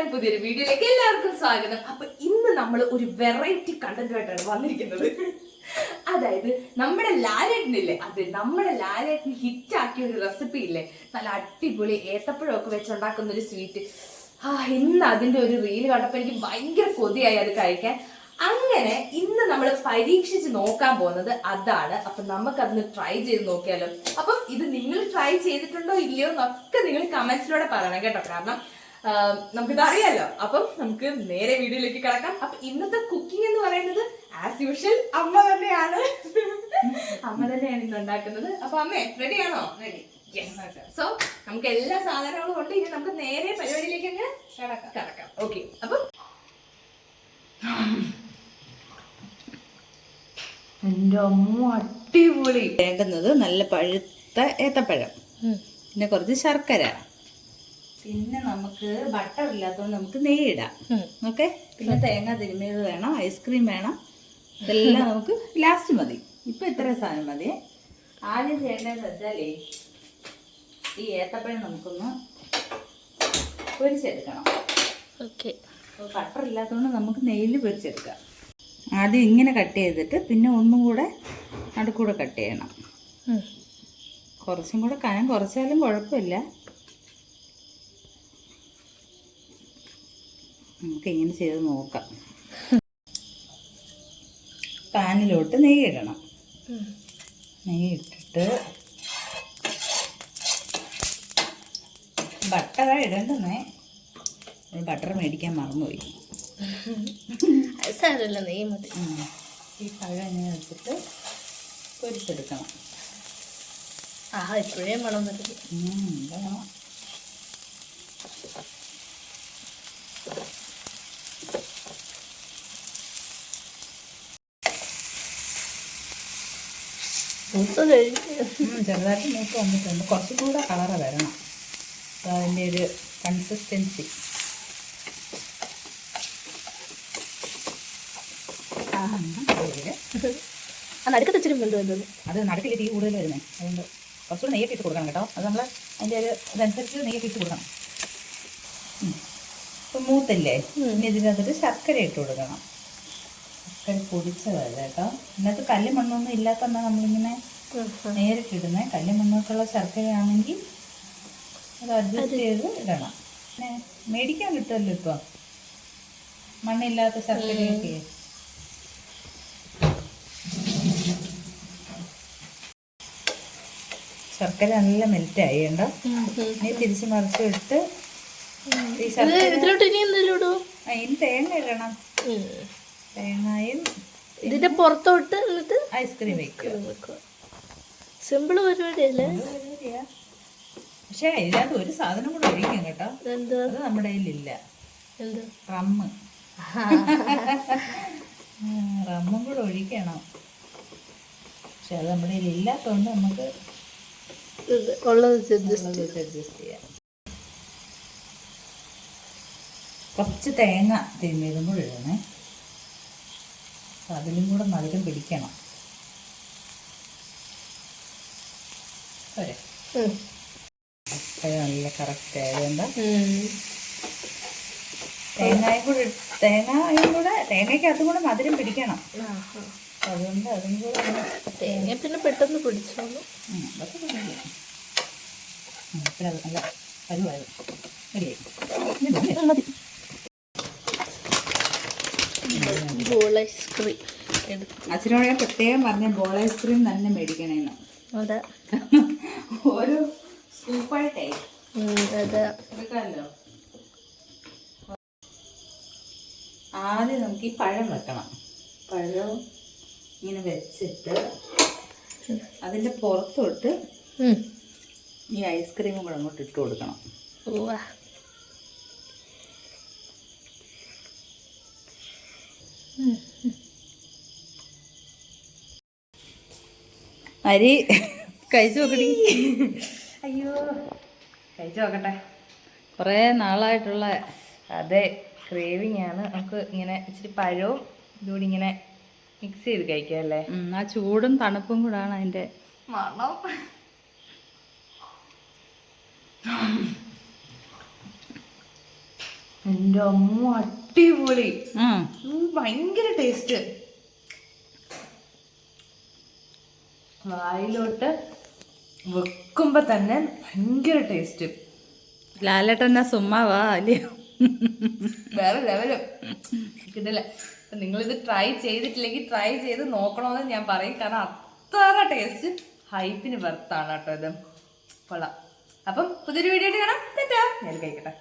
നമസ്കാരം പുതിയൊരു വീഡിയോയിലേക്ക് എല്ലാവർക്കും സ്വാഗതം. അപ്പൊ ഇന്ന് നമ്മൾ ഒരു വെറൈറ്റി കണ്ടന്റുമായിട്ടാണ് വന്നിരിക്കുന്നത്. അതായത് നമ്മുടെ ലാലേട്ടനില്ലേ? അത് നമ്മുടെ ലാലേട്ടൻ ഹിറ്റ് ആക്കിയ ഒരു റെസിപ്പി ഇല്ലേ? നല്ല അടിപൊളി ഏത്തപ്പഴം ഒക്കെ വെച്ചുണ്ടാക്കുന്ന ഒരു സ്വീറ്റ് ആ ഇന്ന് അതിന്റെ ഒരു റീൽ കണ്ടപ്പോ എനിക്ക് ഭയങ്കര കൊതിയായി അത് കഴിക്കാൻ. അങ്ങനെ ഇന്ന് നമ്മൾ പരീക്ഷിച്ച് നോക്കാൻ പോകുന്നത് അതാണ്. അപ്പൊ നമുക്ക് അതൊന്ന് ട്രൈ ചെയ്ത് നോക്കിയാലോ? അപ്പം ഇത് നിങ്ങൾ ട്രൈ ചെയ്തിട്ടുണ്ടോ ഇല്ലയോ എന്നൊക്കെ നിങ്ങൾ കമന്റ്സിലൂടെ പറയണം കേട്ടോ. കാരണം നമുക്കിത് അറിയാലോ. അപ്പം നമുക്ക് നേരെ വീഡിയോയിലേക്ക് കിടക്കാം. അപ്പൊ ഇന്നത്തെ കുക്കിംഗ് എന്ന് പറയുന്നത് ആസ് യൂഷ്വൽ അമ്മ തന്നെയാണ്. അമ്മ തന്നെയാണ് ഇന്ന് ഉണ്ടാക്കുന്നത്. അപ്പൊ അമ്മേ റെഡി ആണോ? റെഡി സോ നമുക്ക് എല്ലാ സാധനങ്ങളും ഉണ്ട്. ഇനി നമുക്ക് നേരെ പരിപാടിയിലേക്ക് അങ്ങ് കിടക്കാം. കിടക്കാം. ഓക്കെ അപ്പം എന്റെ അമ്മ അടിപൊളി. വേണ്ടുന്നത് നല്ല പഴുത്ത ഏത്തപ്പഴം. പിന്നെ കുറച്ച് ശർക്കര. പിന്നെ നമുക്ക് ബട്ടർ ഇല്ലാത്തതുകൊണ്ട് നമുക്ക് നെയ്യ് ഇടാം ഓക്കെ പിന്നെ തേങ്ങ തിരുമിയത് വേണം ഐസ്ക്രീം വേണം. ഇതെല്ലാം നമുക്ക് ലാസ്റ്റ് മതി. ഇപ്പം ഇത്ര സാധനം മതി. ആദ്യം ചെയ്യേണ്ടതെന്ന് വെച്ചാലേ ഈ ഏത്തപ്പഴം നമുക്കൊന്ന് പൊരിച്ചെടുക്കണം. ഓക്കെ ബട്ടർ ഇല്ലാത്തതുകൊണ്ട് നമുക്ക് നെയ്യിൽ പൊരിച്ചെടുക്കാം. ആദ്യം ഇങ്ങനെ കട്ട് ചെയ്തിട്ട് പിന്നെ ഒന്നും കൂടെ നടുക്കൂടെ കട്ട് ചെയ്യണം. കുറച്ചും കൂടെ കനം കുറച്ചാലും കുഴപ്പമില്ല. നമുക്ക് ഇങ്ങനെ ചെയ്ത് നോക്കാം. പാനിലോട്ട് നെയ്യ് ഇടണം നെയ്യ് ഇട്ടിട്ട് ബട്ടറ ഇടണ്ടെന്നേ. ബട്ടർ മേടിക്കാൻ മറന്നുപോയി. സാരമില്ല നെയ്യ് മതി. ഈ പഴം ഇങ്ങനെ വെച്ചിട്ട് പൊരിച്ചെടുക്കണം. ആ ഇപ്പോഴേ മണം വരുന്നു മൂത്ത് ചെറുതായിട്ട് മൂത്ത് വന്നിട്ടുണ്ട്. കുറച്ചും കൂടെ കളറ് വരണം. അതിന്റെ ഒരു കൺസിസ്റ്റൻസി നടുക്കത്ത് ഇച്ചിരി മുണ്ട് വന്നത് അത് നടുക്കിൽ തീ കൂടുതൽ വരുന്നത് അതുകൊണ്ട് കുറച്ചുകൂടെ നെയ്യൊക്കെ ഇട്ട് കൊടുക്കണം കേട്ടോ. അത് നമ്മൾ അതിന്റെ ഒരു ഇതനുസരിച്ച് നെയ്യൊക്കെ ഇട്ട് കൊടുക്കണം. ഇപ്പം മൂത്തില്ലേ? ഇനി ഇതിനകത്തിട്ട് ശർക്കര ഇട്ട് കൊടുക്കണം. ശർക്കര പൊടിച്ചതല്ല കേട്ടോ? ഇന്നത്തെ കല്ല് മണ്ണൊന്നും ഇല്ലാത്തതാണ് നമ്മളിങ്ങനെ നേരിട്ടിടുന്നത് കല്ല് മണ്ണൊക്കെ ഉള്ള ശർക്കരയാണെങ്കിൽ അത് അഡ്ജസ്റ്റ് ചെയ്ത് ഇടണം. പിന്നെ മേടിക്കാൻ കിട്ടുമല്ലോ ഇപ്പോൾ മണ്ണില്ലാത്ത ശർക്കരയൊക്കെ. ശർക്കര നല്ല മെൽറ്റ് ആയി കണ്ടോ ഇനി തിരിച്ച് മറിച്ച് ഇട്ട് ഈ ശർക്കര ഇനി തേങ്ങ ഇടണം. തേങ്ങയും ഇതിന്റെ പുറത്തോട്ട് എന്നിട്ട് ഐസ്ക്രീം വെക്കുക. സിമ്പിൾ പരിപാടിയല്ലേ? പക്ഷേ ഇതിനകത്ത് ഒരു സാധനം കൂടെ ഒഴിക്കും കേട്ടോ. അത് നമ്മുടെ കയ്യിലില്ല റമ്മ്. റമ്മും കൂടെ ഒഴിക്കണം. പക്ഷെ അത് നമ്മുടെ കയ്യിൽ ഇല്ലാത്തതുകൊണ്ട് നമുക്ക് ഉള്ളത് ജസ്റ്റ് അഡ്ജസ്റ്റ് ചെയ്യാം. കുറച്ച് തേങ്ങ തിരുമ്മിയതും കൂടെ ഇടണേ. അതിലും കൂടെ മധുരം പിടിക്കണം. പോരെ നല്ല കറക്റ്റ് ആയതുകൊണ്ട്. തേങ്ങയും കൂടെ തേങ്ങയും കൂടെ തേങ്ങയ്ക്ക് അതും കൂടെ മധുരം പിടിക്കണം. അതുകൊണ്ട് അതും കൂടെ തേങ്ങ പിന്നെ പെട്ടെന്ന് പിടിച്ചോളൂ. അതൊക്കെ നല്ല പരുവായത് റെഡിയായി. ബോൾ ഐസ്ക്രീം അച്ഛനോട് ഞാൻ പ്രത്യേകം പറഞ്ഞ ബോൾ ഐസ്ക്രീം തന്നെ മേടിക്കണേന്ന്. അതെ. ഓരോ സൂപ്പായിട്ടേ ഉം, അതെ. എടുക്കാമല്ലോ. ആദ്യം നമുക്ക് ഈ പഴം വെക്കണം. പഴം ഇങ്ങനെ വെച്ചിട്ട് അതിന്റെ പുറത്തോട്ട് ഈ ഐസ്ക്രീമും കൂടെ അങ്ങോട്ട് ഇട്ട് കൊടുക്കണം. ഉവ്വ. അരി കഴിച്ചു നോക്കടി. അയ്യോ കഴിച്ചു നോക്കട്ടെ. കുറേ നാളായിട്ടുള്ള അതെ ക്രേവിങ് ആണ്. നമുക്ക് ഇങ്ങനെ ഇച്ചിരി പഴവും ഇതുകൂടി ഇങ്ങനെ മിക്സ് ചെയ്ത് കഴിക്കാം അല്ലേ? ആ ചൂടും തണുപ്പും കൂടാണ് അതിന്റെ മണം. എന്റെ അമ്മ അടിപൊളി. ഭയങ്കര ടേസ്റ്റ് വായിലോട്ട് വെക്കുമ്പോ തന്നെ ഭയങ്കര ടേസ്റ്റ് ലാലേട്ടൻ സുമ്മാവാ അല്ലയോ വേറെ ലെവൽ കിട്ടില്ല നിങ്ങളിത് ട്രൈ ചെയ്തിട്ടില്ലെങ്കിൽ ട്രൈ ചെയ്ത് നോക്കണമെന്ന് ഞാൻ പറയും. കാരണം അത്ര ടേസ്റ്റ് ഹൈപ്പിന് വെർത്താണ് കേട്ടോ ഇത്. കൊള്ളാം. അപ്പം പുതിയൊരു വീഡിയോ ആയിട്ട് കാണാം. തെറ്റാ ഞാൻ കഴിക്കട്ടെ